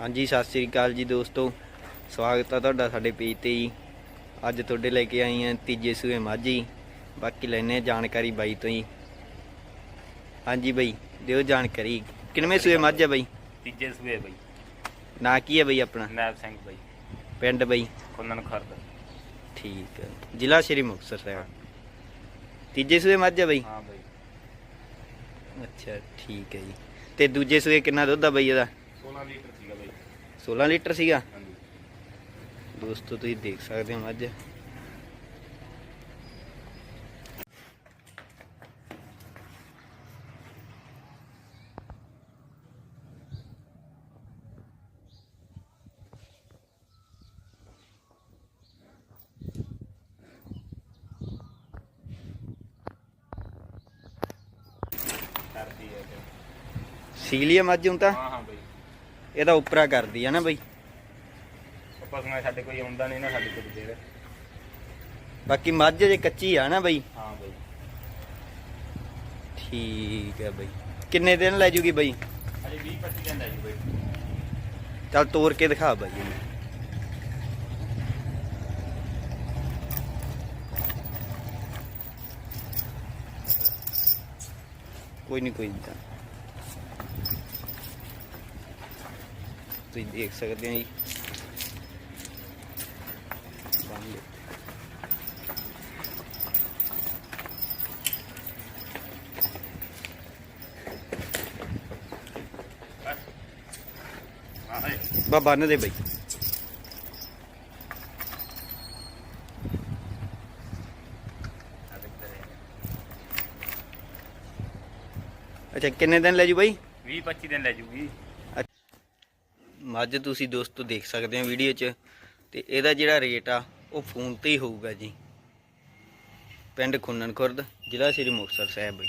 ਹਾਂਜੀ ਸਤਿ ਸ੍ਰੀ ਅਕਾਲ ਜੀ ਦੋਸਤੋ। ਸਵਾਗਤ ਹੈ ਤੁਹਾਡਾ ਸਾਡੇ ਪੇਜ ਤੇ ਜੀ। ਅੱਜ ਤੁਹਾਡੇ ਲੈ ਕੇ ਆਈ ਹਾਂ ਤੀਜੇ ਸੂਏ ਮਾਝੀ। ਬਾਕੀ ਆ ਜਾਣਕਾਰੀ ਬਾਈ ਤੋਂ ਜੀ। ਹਾਂਜੀ ਬਾਈ ਦਿਓ ਜਾਣਕਾਰੀ। ਕਿੰਨਵੇਂ ਸੂਏ ਮੱਝ ਹੈ ਬਾਈ? ਤੀਜੇ ਸੂਏ ਬਈ। ਨਾਂ ਕੀ ਹੈ ਬਾਈ ਆਪਣਾ? ਨੈਬ ਸਿੰਘ ਬਈ। ਪਿੰਡ ਬਾਈ? ਕੁੰਨਨ ਖਰਦ। ਠੀਕ ਹੈ ਜ਼ਿਲ੍ਹਾ ਸ਼੍ਰੀ ਮੁਕਤਸਰ ਸਾਹਿਬ। ਤੀਜੇ ਸੂਏ ਮੱਝ ਹੈ ਬਾਈ? ਹਾਂ ਬਈ। ਅੱਛਾ ਠੀਕ ਹੈ ਜੀ। ਤੇ ਦੂਜੇ ਸੂਏ ਕਿੰਨਾ ਦੁੱਧ ਆ ਬਾਈ ਇਹਦਾ 16 ਲੀਟਰ ਸੀਗਾ ਬਈ 16 ਲੀਟਰ ਸੀਗਾ। ਦੋਸਤੋ ਤੁਸੀਂ ਦੇਖ ਸਕਦੇ ਹੋ ਮੱਝ। ਸੀਲੀਆ ਮੱਝ ਹੁਣ ਤਾਂ? ਹਾਂ ਹਾਂ ਬਈ। ਇਹਦਾ ਉਪਰਾ ਕਰਦੀ ਆ ਨਾ ਬਾਈ। ਪਸ਼ੂਆਂ ਸਾਡੇ ਕੋਈ ਆਉਂਦਾ ਨਹੀਂ ਨਾ ਸਾਡੇ ਕੋਲ ਦੇਰ ਬਾਕੀ ਮੱਝ ਜੇ ਕੱਚੀ ਆ ਨਾ ਬਾਈ। ਹਾਂ ਬਈ। ਠੀਕ ਹੈ ਬਾਈ। ਕਿੰਨੇ ਦਿਨ ਲੈ ਜੂਗੀ ਬਾਈ? ਅਜੇ 20 25 ਦਿਨ ਲੈ ਜੀ ਬਈ। ਚੱਲ ਤੋੜ ਕੇ ਦਿਖਾ ਬਾਈ ਇਹਨੂੰ। ਕੋਈ ਨਹੀਂ ਕੋਈ ਨਹੀਂ ਤੁਸੀਂ ਦੇਖ ਸਕਦੇ ਹੋ ਜੀ। ਬਾ ਬੰਨ ਦੇ ਬਾਈ। ਅੱਛਾ, ਕਿੰਨੇ ਦਿਨ ਲੈ ਜੂ ਬਾਈ? 20 25 ਦਿਨ ਲੈ ਜੂਗੀ। ਮੱਝ ਤੁਸੀਂ ਦੋਸਤੋ ਦੇਖ ਸਕਦੇ ਹੋ ਵੀਡੀਓ 'ਚ, ਤੇ ਇਹਦਾ ਜਿਹੜਾ ਰੇਟ ਆ, ਉਹ ਫੋਨ ਤੇ ਹੀ ਹੋਊਗਾ ਜੀ। ਪਿੰਡ ਖੁੰਨਣ ਖੁਰਦ ਜ਼ਿਲ੍ਹਾ ਸ੍ਰੀ ਮੁਕਤਸਰ ਸਾਹਿਬ ਬਈ